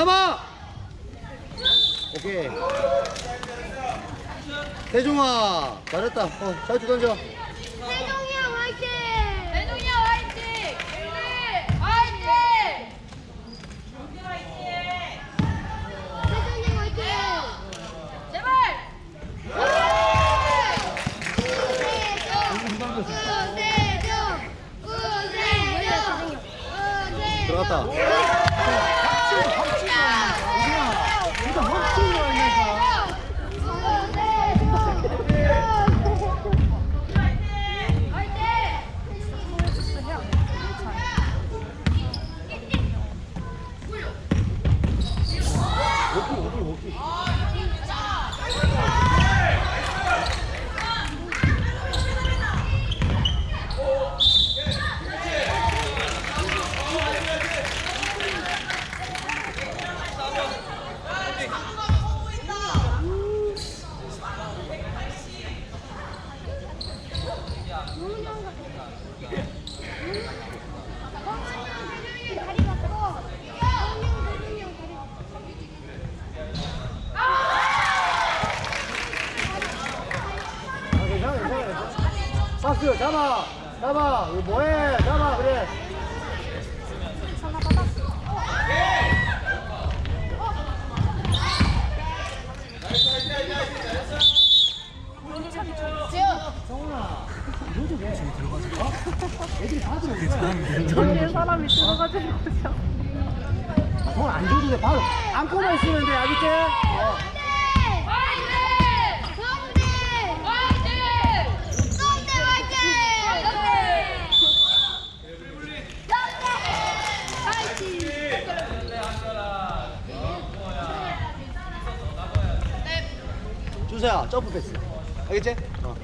잡아. 오케이. 대중아 잘했다. 어, 잘 주 던져. 박스 잡아 잡아. 이거 뭐해? 잡아 그래. 애들이 다 사람이 들어가지고 있어. 돈안 줘도 돼. 바로 안고만 있으면 돼. 알겠지? 어. 주세요. 점프 패스. 알겠지? 어.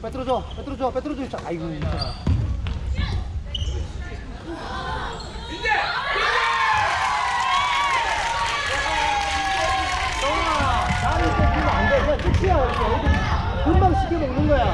빼들어줘, 빼들어줘, 빼들어줘. 진짜. 아이고. 진짜. 나는 이제 그거 안 돼. 그냥. 애들 금방 시켜 먹는 거야.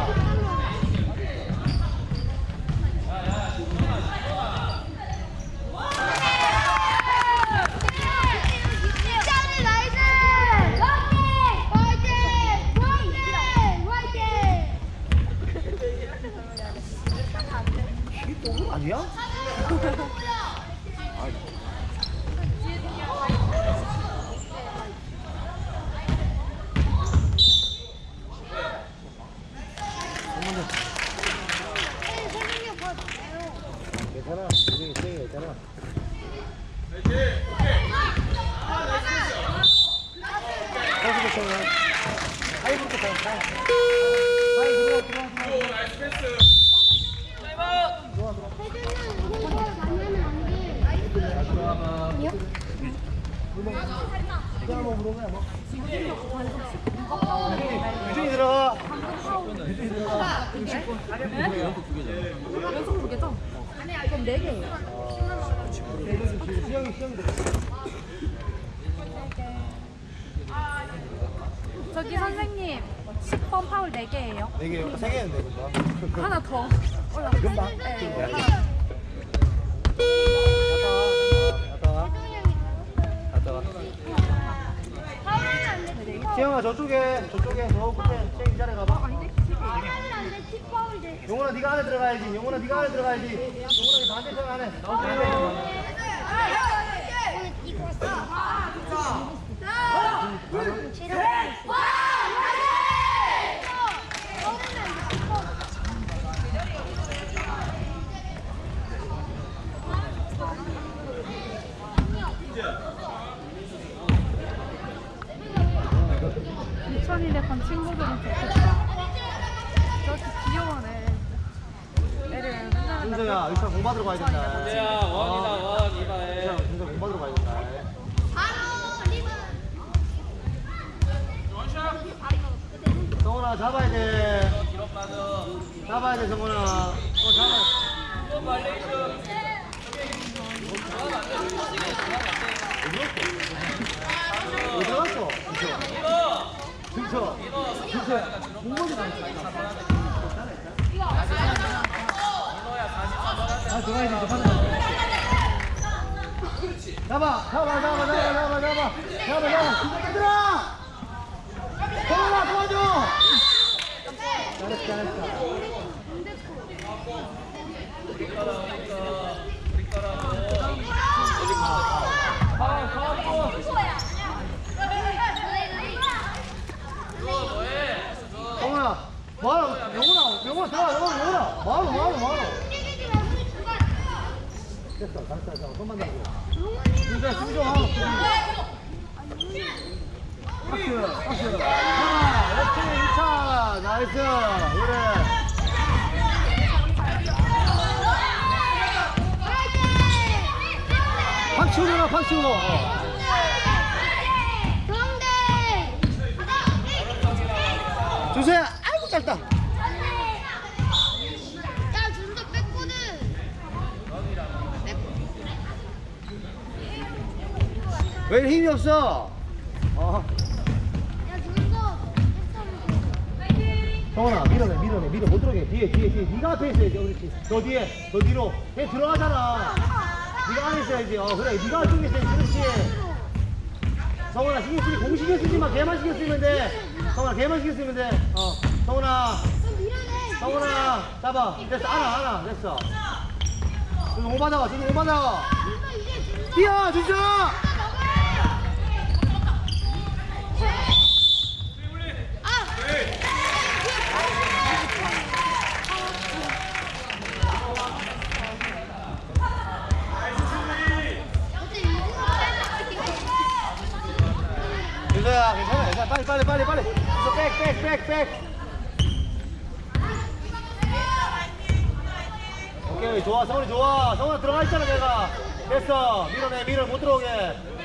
이게 또 아니야? 괜찮아. 우리 땡이 괜찮아. 가수도 쳐요. 하이브부터 쳐. 하이. 하이 들어와 들어와 들어와. 이거 한번 물어봐요, 뭐. 유준이 들어가. 유준이 들어가. 연속 두 개죠? 그럼 네 개예요. 수영이 수영이 들어가. 저기 선생님 10번 파울 네 개예요. 네 개, 세 개였는데, 그거. 하나 더 올라. 금방. 네. 하나. 와. 지영아, 저쪽에, 저쪽에, 너 그때 쟤이 자리 가봐. 용훈아, 네가 안에 들어가야지. 용훈아, 네가 안에 들어가야지. 용훈아, 반대편 안에. 나오지 마. 이 반 친구들은 좋겠다. 저렇게 귀여워네. 애를 맨날 준서야 의사 공 받으러 가야 된다. 야 원이다 원 이봐해. 준서 준서 공 받으러 가야 된다. 바로 리본. 성훈아 잡아야 돼. 잡아야 돼 성훈아. 어 잡아. 어디 갔어 준서 준서 준서 공무원이 나왔어 아돼 이제 잡아 잡아 잡아 잡아 잡아 잡아 잡아. 잡아 얘들아 성훈아 도와줘! 잘했어 잘했어 그래. 박치고 내놔, 박치고. 어. 주세요. 아이고, 짧다. 왜 힘이 없어? 어. 성원아 밀어내 밀어내 밀어. 못 들어게. 뒤에 뒤에 뒤에. 네가 앞에 있어야지 어, 그렇지. 저 뒤에 저 뒤로. 걔 들어가잖아. 네가 안에 있어야지. 어 그래. 네가 안쪽에 있어야지. 그렇지. 성원아 신경 쓰지 공 신경 쓰지 마. 걔만 신경 쓰면 돼. 성원아 걔만 신경 쓰면 돼어 좀 밀어내. 성원아 잡아. 됐어. 안아 안아. 됐어. 받아가 준서 이제 준서. 뛰어 준서 빨리 빨리 빨리. 백백백백. 오케이 좋아 성훈이 좋아. 성훈아 들어가 있잖아 내가. 됐어. 밀어내 밀어. 못 들어오게.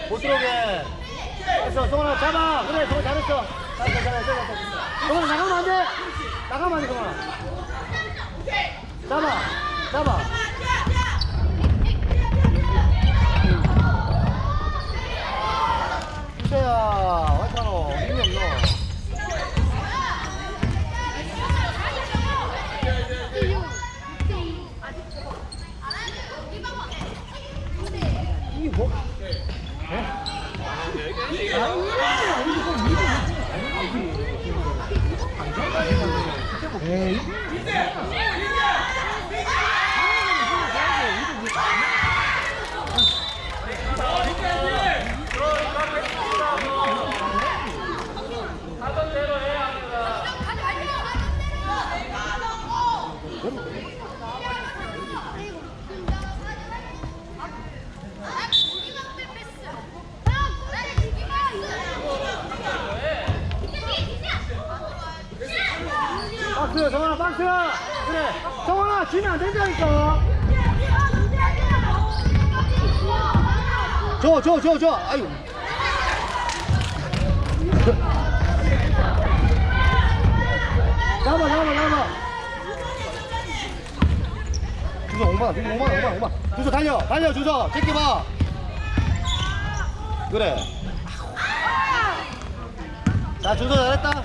못 들어오게. 됐어 성훈아 잡아. 그래 성훈 잘했어. 잘했어 잘했어 성훈아 나가면 안돼. 나가면 안돼 성훈아. 잡아 잡아. 주세야 박스 성원아 박스 그래 성원아 지면 안 된다니까. 줘 줘 줘 줘. 아유 잡아 잡아 잡아. 주소 옹마 주소 옹마 옹마 주소 달려 달려 주소. 제껴봐. 그래. 자 주소 잘했다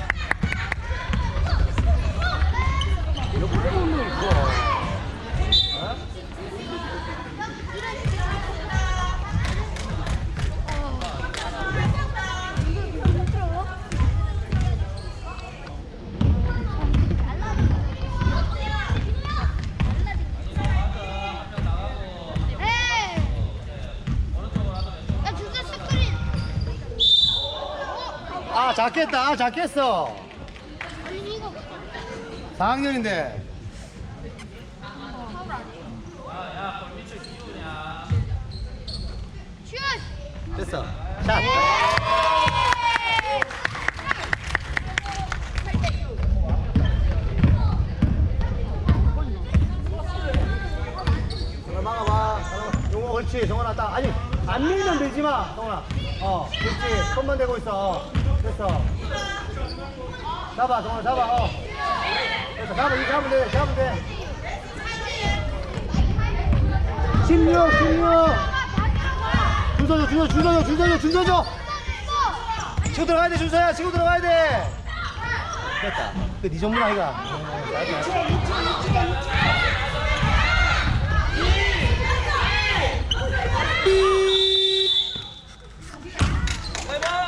아 작겠다. 아 작겠어. 4학년인데 됐어 샷 그렇지 정원아 딱 아니 안 밀면 밀지마 정원아 어 그렇지 손만 대고 있어 됐어 잡아 정원아 잡아 어 됐어 잡아 이 잡으면 돼 잡으면 돼 16 16 줄 서줘, 줄 서줘, 줄 서줘, 줄 서줘, 줄 서줘. 치고 들어가야 돼, 준서야. 치고 들어가야 돼. 됐다. 그네 전문 아이가. 어, 잘했다.